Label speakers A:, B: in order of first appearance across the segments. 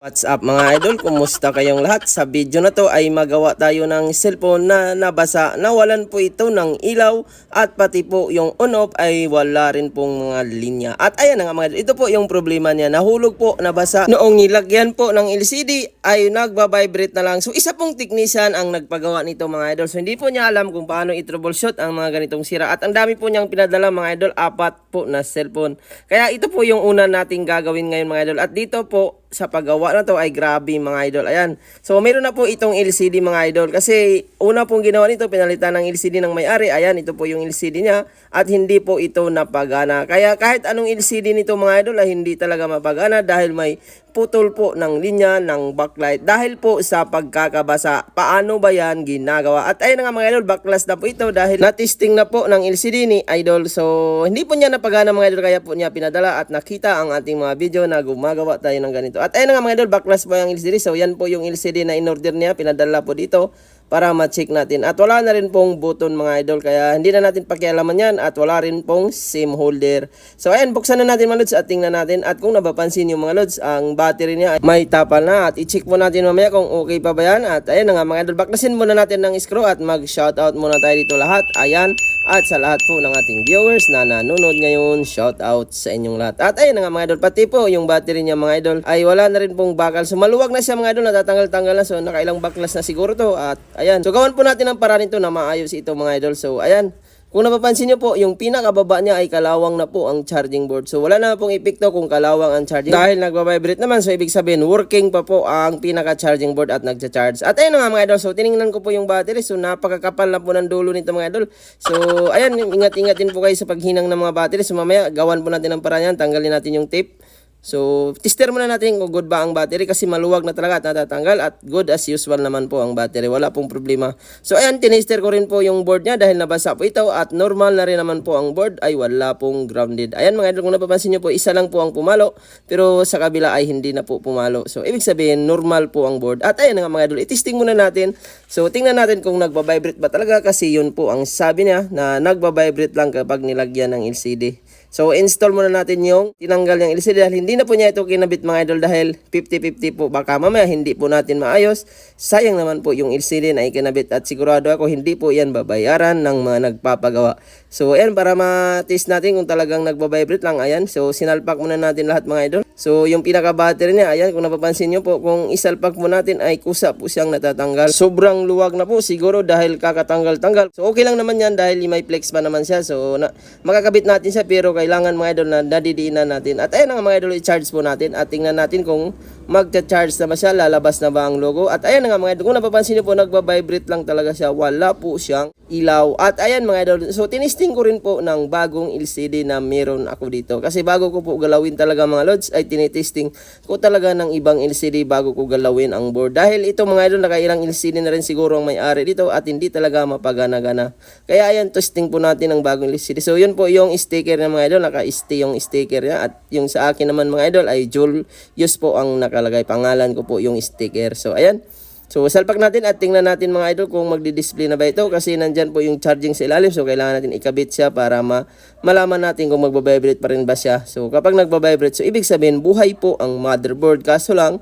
A: What's up mga idol? Kumusta kayong lahat? Sa video na to ay magawa tayo ng cellphone na nabasa. Nawalan po ito ng ilaw at pati po yung on-off ay wala rin pong mga linya. At ayan na nga mga idol, ito po yung problema niya. Nahulog po, nabasa. Noong nilagyan po ng LCD ay nagbabibrate na lang. So isa pong technician ang nagpagawa nito mga idol. So hindi po niya alam kung paano i-troubleshoot ang mga ganitong sira. At ang dami po niyang pinadala mga idol, apat po na cellphone. Kaya ito po yung una nating gagawin ngayon mga idol. At dito po sa paggawa na to ay grabe mga idol. Ayan. So meron na po itong LCD mga idol kasi una pong ginawa nito pinalitan ng LCD ng may-ari. Ayan, ito po yung LCD niya at hindi po ito napagana. Kaya kahit anong LCD nito mga idol ay hindi talaga mapagana dahil may putol po ng linya ng backlight dahil po sa pagkakabasa. Paano ba yan ginagawa? At ayun nga mga idol, backlash na po ito dahil na-testing na po ng LCD ni idol. So hindi po niya napagana mga idol kaya po niya pinadala at nakita ang ating mga video na gumagawa tayo ng ganito. At ayun nga mga idol, backlash po yung LCD. So yan po yung LCD na in-order niya, pinadala po dito para ma-check natin. At wala na rin pong button mga idol kaya hindi na natin pakialaman yan at wala rin pong SIM holder. So ayan, buksan na natin mga lods at tingnan natin at kung napapansin yung mga lods, ang battery niya ay may tapal na at i-check po natin mamaya kung okay pa ba yan. At ayan na nga mga idol, baklasin muna natin ng screw at mag-shoutout muna tayo dito lahat. Ayan, at sa lahat po ng ating viewers na nanonood ngayon, shoutout sa inyong lahat. At ayun na nga mga idol, pati po yung battery niya mga idol ay wala na rin pong bakal. So maluwag na siya mga idol, natatanggal-tanggal na. So nakailang baklas na siguro to. At ayan, so gawan po natin ang paraan nito na maayos ito mga idol. So ayan, kung napapansin nyo po, yung pinakababa niya ay kalawang na po ang charging board. So wala na pong epekto kung kalawang ang charging. Dahil nagbabibrate naman, so ibig sabihin working pa po ang pinaka-charging board at nagcha-charge. At ayun nga mga idol, so tiningnan ko po yung battery. So napakakapal na po ng dulo nito mga idol. So ayan, ingat-ingat din po kayo sa paghinang ng mga battery. So mamaya gawan po natin ang paraan yan, tanggalin natin yung tape. So, tester muna natin kung good ba ang battery kasi maluwag na talaga at natatanggal at good as usual naman po ang battery. Wala pong problema. So, ayan, tinester ko rin po yung board niya dahil nabasa po ito at normal na rin naman po ang board ay wala pong grounded. Ayan mga idol, kung napapansin nyo po, isa lang po ang pumalo pero sa kabila ay hindi na po pumalo. So, ibig sabihin, normal po ang board. At ayan nga mga idol, itesting muna natin. So, tingnan natin kung nagbabibrate ba talaga kasi yun po ang sabi niya na nagbabibrate lang kapag nilagyan ng LCD. So, install muna natin yung tinanggal yung LCD dahil hindi na po niya ito kinabit mga idol dahil 50-50 po. Baka mamaya hindi po natin maayos. Sayang naman po yung LCD na ikinabit at sigurado ako hindi po yan babayaran ng mga nagpapagawa. So, ayan para ma-test natin kung talagang nagbabibrate lang. Ayan, so sinalpak muna natin lahat mga idol. So, yung pinaka-battery niya, ayan, kung napapansin nyo po, kung isalpak mo natin ay kusa po siyang natatanggal. Sobrang luwag na po siguro dahil kakatanggal-tanggal. So, okay lang naman yan dahil may flex pa naman siya. So, na, makakabit natin siya pero kailangan mga idol na nadidiinan natin. At ayun nga mga idol, i-charge po natin at tingnan natin kung magcha-charge na ba siya, lalabas na ba ang logo. At ayan nga mga idol, kung napapansin niyo po, nagbabibrate lang talaga siya. Wala po siyang ilaw. At ayan mga idol, so tinisting ko rin po ng bagong LCD na meron ako dito. Kasi bago ko po galawin talaga mga lods, ay tinitesting ko talaga ng ibang LCD bago ko galawin ang board. Dahil ito mga idol, nakailang LCD na rin siguro ang may-ari dito at hindi talaga mapagana-gana. Kaya ayan, testing po natin ang bagong LCD. So yun po yung sticker ng mga idol, naka-stay yung sticker niya. At yung sa akin naman mga idol ay dual use po ang nakalagay. Pangalan ko po yung sticker. So ayan. So, salpak natin at tingnan natin mga idol kung magdi-display na ba ito kasi nandyan po yung charging sa ilalim. So, kailangan natin ikabit siya para ma malaman natin kung magbabibrate pa rin ba siya. So, kapag nagbabibrate, so ibig sabihin buhay po ang motherboard. Kaso lang,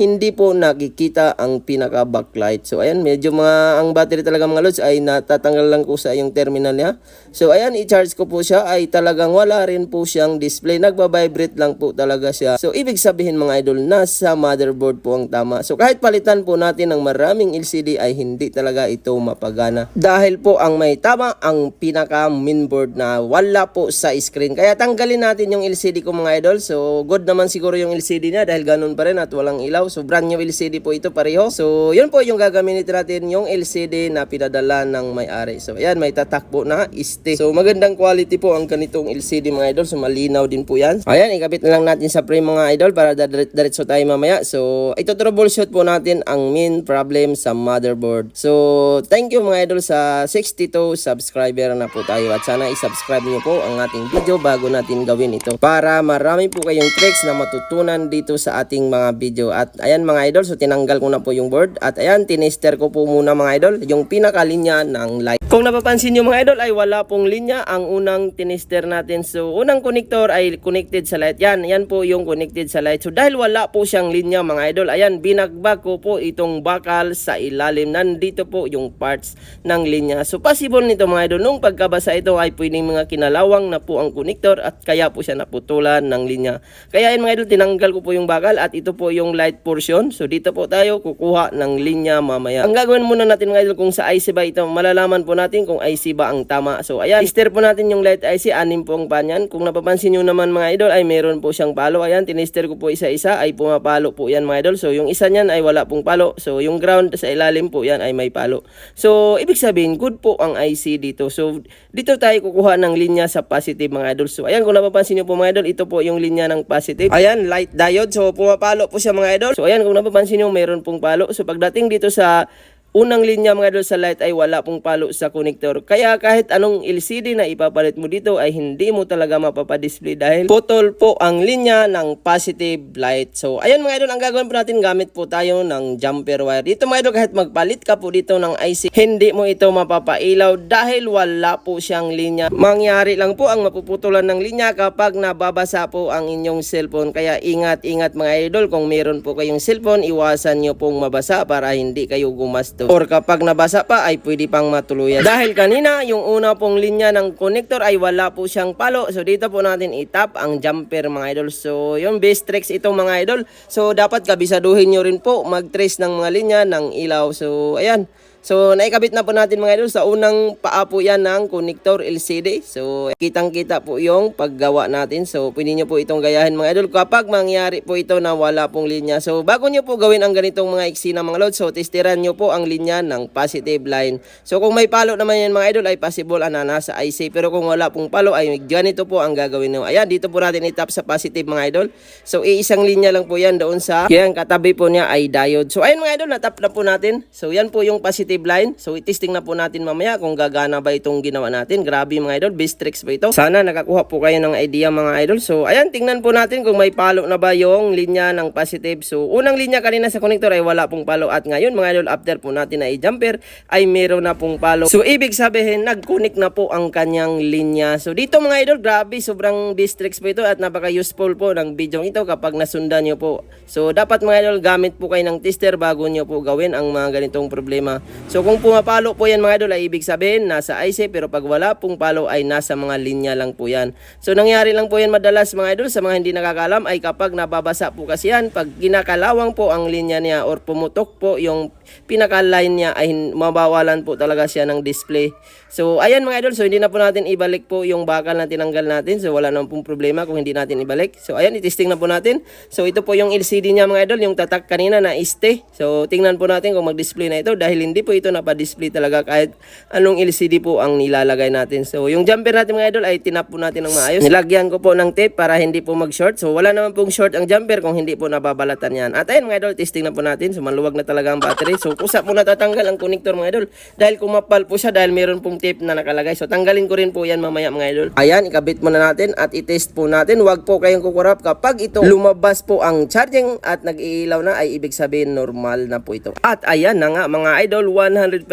A: hindi po nakikita ang pinaka backlight. So ayan, medyo mga ang battery talaga mga lods ay natatanggal lang ko sa yung terminal niya. So ayan, i-charge ko po siya ay talagang wala rin po siyang display. Nagba-vibrate lang po talaga siya. So ibig sabihin mga idol, nasa motherboard po ang tama. So kahit palitan po natin ng maraming LCD ay hindi talaga ito mapagana. Dahil po ang may tama ang pinaka mainboard na wala po sa screen. Kaya tanggalin natin yung LCD ko mga idol. So good naman siguro yung LCD niya dahil ganun pa rin at walang ilaw. So brand new LCD po ito pareho. So yun po yung gagamitin natin yung LCD na pinadala ng may-ari. So ayan may tatakbo na iste. So magandang quality po ang ganitong LCD mga idol. So malinaw din po yan. Ayan ikabit na lang natin sa frame mga idol para diretso tayo mamaya. So ito troubleshoot po natin ang main problem sa motherboard. So thank you mga idol sa 62 subscriber na po tayo at sana i-subscribe niyo po ang ating video bago natin gawin ito para marami po kayong tricks na matutunan dito sa ating mga video at At ayan mga idol, so tinanggal ko na po yung board. At ayan, tinester ko po muna mga idol, yung pinakalinya ng light. Kung napapansin nyo mga idol ay wala pong linya ang unang tinester natin. So unang connector ay connected sa light. Yan, yan po yung connected sa light. So dahil wala po siyang linya mga idol, ayan, binagbag ko po itong bakal sa ilalim. Nandito po yung parts ng linya. So possible nito mga idol, nung pagkabasa ito ay pwedeng mga kinalawang na po ang connector at kaya po siya naputulan ng linya. Kaya yun mga idol, tinanggal ko po yung bakal at ito po yung light portion. So dito po tayo kukuha ng linya mamaya. Ang gagawin muna natin mga idol kung sa IC ba ito, malalaman po natin kung IC ba ang tama. So ayan, tester po natin yung light IC, anim po ang panyan. Kung napapansin nyo naman mga idol ay meron po siyang palo. Ayan, tinester ko po isa-isa ay pumapalo po yan mga idol. So yung isa niyan ay wala pong palo. So yung ground sa ilalim po yan ay may palo. So ibig sabihin, good po ang IC dito. So dito tayo kukuha ng linya sa positive mga idol. So ayan, kung napapansin nyo po mga idol, ito po yung linya ng positive. Ayan, light diode. So pumapalo po siya mga idol. So ayan, kung napapansin nyo, meron pong palo. So pagdating dito sa Unang linya mga idol sa light ay wala pong palo sa connector. Kaya kahit anong LCD na ipapalit mo dito ay hindi mo talaga mapapadisplay dahil putol po ang linya ng positive light. So ayan mga idol, ang gagawin po natin gamit po tayo ng jumper wire. Dito mga idol kahit magpalit ka po dito ng IC, hindi mo ito mapapailaw dahil wala po siyang linya. Mangyari lang po ang mapuputulan ng linya kapag nababasa po ang inyong cellphone. Kaya ingat-ingat mga idol kung meron po kayong cellphone, iwasan nyo pong mabasa para hindi kayo gumasto. Or kapag nabasa pa ay pwede pang matuluyan. Dahil kanina yung una pong linya ng connector ay wala po siyang palo. So dito po natin itap ang jumper mga idol. So yung base tricks ito mga idol. So dapat kabisaduhin nyo rin po mag-trace ng mga linya ng ilaw. So ayan. So, naikabit na po natin mga idol sa unang paa po yan ng connector LCD. So, kitang-kita po yung paggawa natin. So, pwede nyo po itong gayahin mga idol kapag mangyari po ito na wala pong linya. So, bago nyo po gawin ang ganitong mga iksi na mga load, so, testiran nyo po ang linya ng positive line. So, kung may palo naman yan mga idol, ay possible na nasa IC. Pero kung wala pong palo, ay ganito po ang gagawin nyo. Ayan, dito po natin itap sa positive mga idol. So, iisang linya lang po yan doon sa, yan, katabi po niya ay diode. So, ayun mga idol, natap na po natin. So, yan po yung positive line. So, itesting na po natin mamaya kung gagana ba itong ginawa natin. Grabe mga idol, best tricks ba ito? Sana nakakuha po kayo ng idea mga idol. So, ayan, tingnan po natin kung may palo na ba yung linya ng positive. So, unang linya kanina sa connector ay wala pong palo. At ngayon mga idol, after po natin na i-jumper, ay meron na pong palo. So, ibig sabihin, nag-connect na po ang kanyang linya. So, dito mga idol, grabe, sobrang best tricks po ito at napaka-useful po ng video ito kapag nasundan nyo po. So, dapat mga idol, gamit po kayo ng tester bago nyo po gawin ang mga ganitong problema. So, kung pumapalo po yan mga idol ay ibig sabihin nasa IC pero pag wala pong palo ay nasa mga linya lang po yan. So nangyari lang po yan madalas mga idol sa mga hindi nakakalam ay kapag nababasa po kasi yan pag ginakalawang po ang linya niya or pumutok po yung pinaka-line niya ay mabawalan po talaga siya ng display. So ayan mga idol so hindi na po natin ibalik po yung bakal na tinanggal natin so wala naman pong problema kung hindi natin ibalik. So ayan itesting na po natin. So ito po yung LCD niya mga idol yung tatak kanina na este. So tingnan po natin kung mag-display na ito dahil hindi po ito napa-display talaga kahit anong LCD po ang nilalagay natin. So yung jumper natin mga idol ay tinap po natin ng maayos. Nilagyan ko po ng tape para hindi po mag-short. So wala naman pong short ang jumper kung hindi po nababalatan yan. At ayun mga idol, testing na po natin. So maluwag na talaga ang battery. So kusa po natatanggal ang connector mga idol. Dahil kumapal po siya dahil meron pong tape na nakalagay. So tanggalin ko rin po yan mamaya mga idol. Ayan, ikabit muna natin at itest po natin. Huwag po kayong kukurap kapag ito lumabas po ang charging at nag-iilaw na ay ibig sabihin normal na po ito. At ayan na nga mga idol, 100%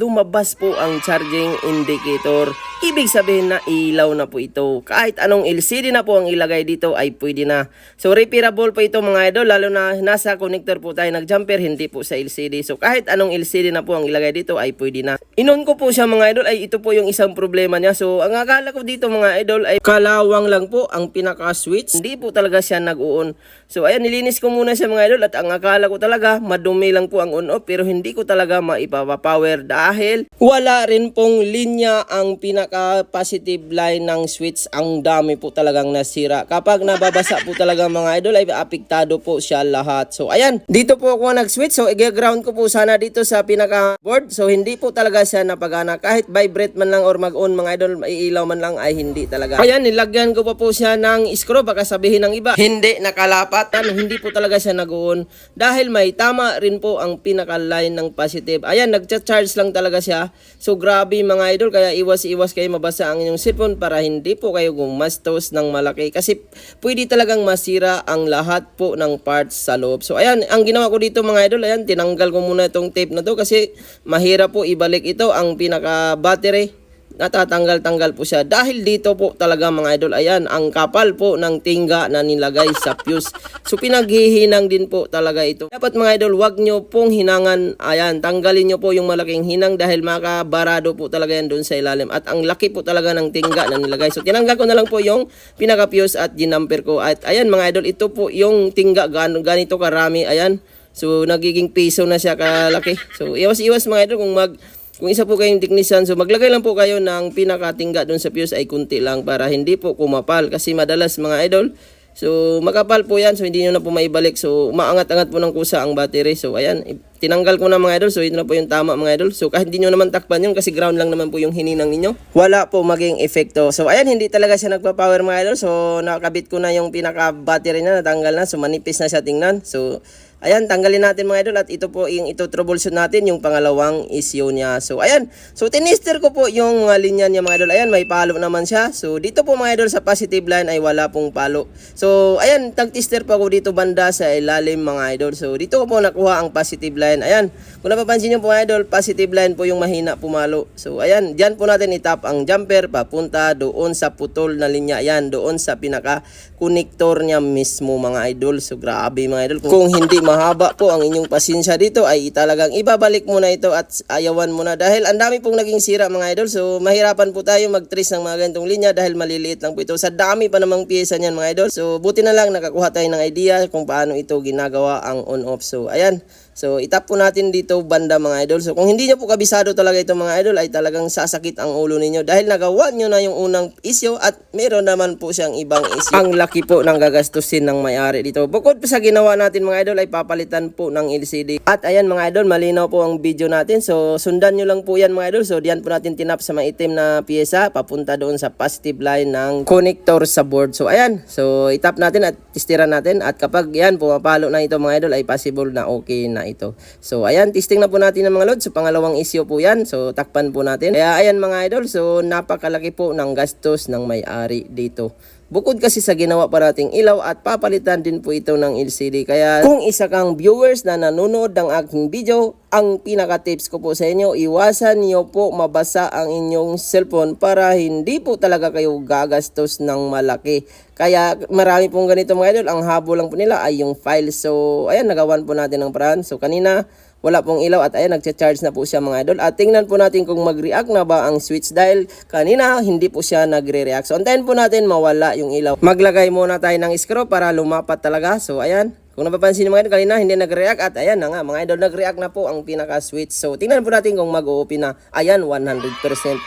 A: lumabas po ang charging indicator. Ibig sabihin na ilaw na po ito. Kahit anong LCD na po ang ilagay dito ay pwede na. So repairable po ito mga idol lalo na nasa connector po tayo nag-jumper hindi po sa LCD. So kahit anong LCD na po ang ilagay dito ay pwede na. Inon ko po siya mga idol ay ito po yung isang problema niya. So ang akala ko dito mga idol ay kalawang lang po ang pinaka-switch. Hindi po talaga siya nag-on. So ayan nilinis ko muna siya mga idol at ang akala ko talaga madumi lang po ang on-off pero hindi ko talaga maipapapower dahil wala rin pong linya ang pinaka-positive line ng switch. Ang dami po talagang nasira. Kapag nababasa po talaga mga idol ay apektado po siya lahat. So ayan, dito po ako nag-switch. So i-ground ko po sana dito sa pinaka-board. So hindi po talaga siya napagana. Kahit vibrate man lang or mag-on mga idol, maiilaw man lang ay hindi talaga. Ayan, nilagyan ko pa po siya ng screw. Baka sabihin ng iba, hindi nakalapat. But ano, hindi po talaga siya nag-on dahil may tama rin po ang pinaka-line ng positive. Ayan, nagcha-charge lang talaga siya. So grabe mga idol, kaya iwas-iwas kayo mabasa ang inyong cellphone para hindi po kayo gumastos ng malaki. Kasi pwede talagang masira ang lahat po ng parts sa loob. So ayan, ang ginawa ko dito mga idol, ayan, tinanggal ko muna itong tape na to kasi mahirap po ibalik ito ang pinaka-battery natatanggal-tanggal po siya. Dahil dito po talaga mga idol, ayan, ang kapal po ng tingga na nilagay sa fuse. So pinaghihinang din po talaga ito. Dapat mga idol, wag nyo pong hinangan, ayan, tanggalin nyo po yung malaking hinang dahil makabarado po talaga yan doon sa ilalim. At ang laki po talaga ng tingga na nilagay. So tinanggal ko na lang po yung pinaka-fuse at ginamper ko. At ayan mga idol, ito po yung tingga, gan ganito karami, ayan. So nagiging piso na siya kalaki. So iwas-iwas mga idol kung mag kung isa po kayong technician, so maglagay lang po kayo ng pinakatingga doon sa fuse ay kunti lang para hindi po kumapal. Kasi madalas mga idol, so makapal po yan, so hindi nyo na po maibalik. So maangat-angat po ng kusa ang battery. So ayan, tinanggal ko na mga idol, so ito na po yung tama mga idol. So kahit hindi nyo naman takpan yun kasi ground lang naman po yung hininang ninyo, wala po maging efekto. So ayan, hindi talaga siya nagpa-power mga idol. So nakakabit ko na yung pinaka-battery na, natanggal na. So manipis na siya tingnan. So Ayan, tanggalin natin mga idol at ito po yung ito troubleshoot natin yung pangalawang issue niya. So ayan, so tinister ko po yung mga linya niya mga idol. Ayan, may palo naman siya. So dito po mga idol sa positive line ay wala pong palo. So ayan, tag-tester pa ko dito banda sa ilalim mga idol. So dito ko po nakuha ang positive line. Ayan, kung napapansin niyo po mga idol, positive line po yung mahina pumalo. So ayan, diyan po natin itap ang jumper papunta doon sa putol na linya. Ayan, doon sa pinaka connector niya mismo mga idol. So grabe mga idol. Kung hindi mahaba po ang inyong pasensya dito ay talagang ibabalik muna ito at ayawan muna dahil ang dami pong naging sira mga idol. So mahirapan po tayo mag-trace ng mga ganitong linya dahil maliliit lang po ito. Sa dami pa namang pyesa niyan mga idol. So buti na lang nakakuha tayo ng idea kung paano ito ginagawa ang on-off. So ayan. So itap po natin dito banda mga idol. So kung hindi nyo po kabisado talaga ito mga idol ay talagang sasakit ang ulo ninyo dahil nagawa nyo na yung unang issue at meron naman po siyang ibang issue. Ang laki po ng gagastusin ng may-ari dito. Bukod pa sa ginawa natin mga idol ay papalitan po ng LCD. At ayan mga idol, malinaw po ang video natin. So sundan nyo lang po yan mga idol. So diyan po natin tinap sa maitim na pyesa papunta doon sa positive line ng connector sa board. So ayan, so itap natin at testiran natin at kapag yan pumapalo na ito mga idol ay possible na okay na ito. So ayan, testing na po natin ng mga load. So pangalawang issue po yan. So takpan po natin. Kaya ayan mga idol, so napakalaki po ng gastos ng may-ari dito. Bukod kasi sa ginawa pa nating ilaw at papalitan din po ito ng LCD. Kaya kung isa kang viewers na nanonood ng aking video, ang pinaka-tips ko po sa inyo, iwasan niyo po mabasa ang inyong cellphone para hindi po talaga kayo gagastos ng malaki. Kaya marami pong ganito mga idol, ang habo lang po nila ay yung file. So ayan, nagawan po natin ng paraan. So kanina, wala pong ilaw at ayan nagcha-charge na po siya mga idol. At tingnan po natin kung mag-react na ba ang switch dahil kanina hindi po siya nagre-react. So antayin po natin mawala yung ilaw. Maglagay muna tayo ng screw para lumapat talaga. So ayan kung napapansin niyo mga idol, kanina hindi nag-react at ayan na nga, mga idol, nag-react na po ang pinaka-switch. So, tingnan po natin kung mag-open na. Ayan, 100%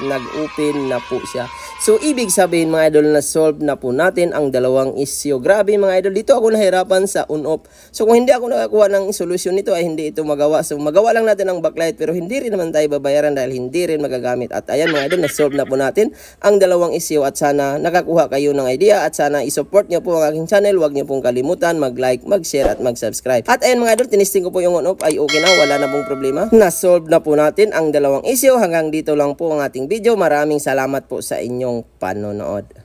A: nag-open na po siya. So, ibig sabihin mga idol na solve na po natin ang dalawang issue. Grabe mga idol, dito ako nahirapan sa on-off. So, kung hindi ako nakakuha ng solusyon nito ay hindi ito magawa. So, magawa lang natin ang backlight pero hindi rin naman tayo babayaran dahil hindi rin magagamit. At ayan mga idol, na-solve na po natin ang dalawang issue at sana nakakuha kayo ng idea at sana isupport nyo po ang aking channel. Huwag nyo pong kalimutan mag-like, mag-share at mag-subscribe. At ayan mga idol, tinisting ko po yung on-off ay okay na, wala na pong problema. Na-solve na po natin ang dalawang issue. Hanggang dito lang po ang ating video. Maraming salamat po sa inyong panonood.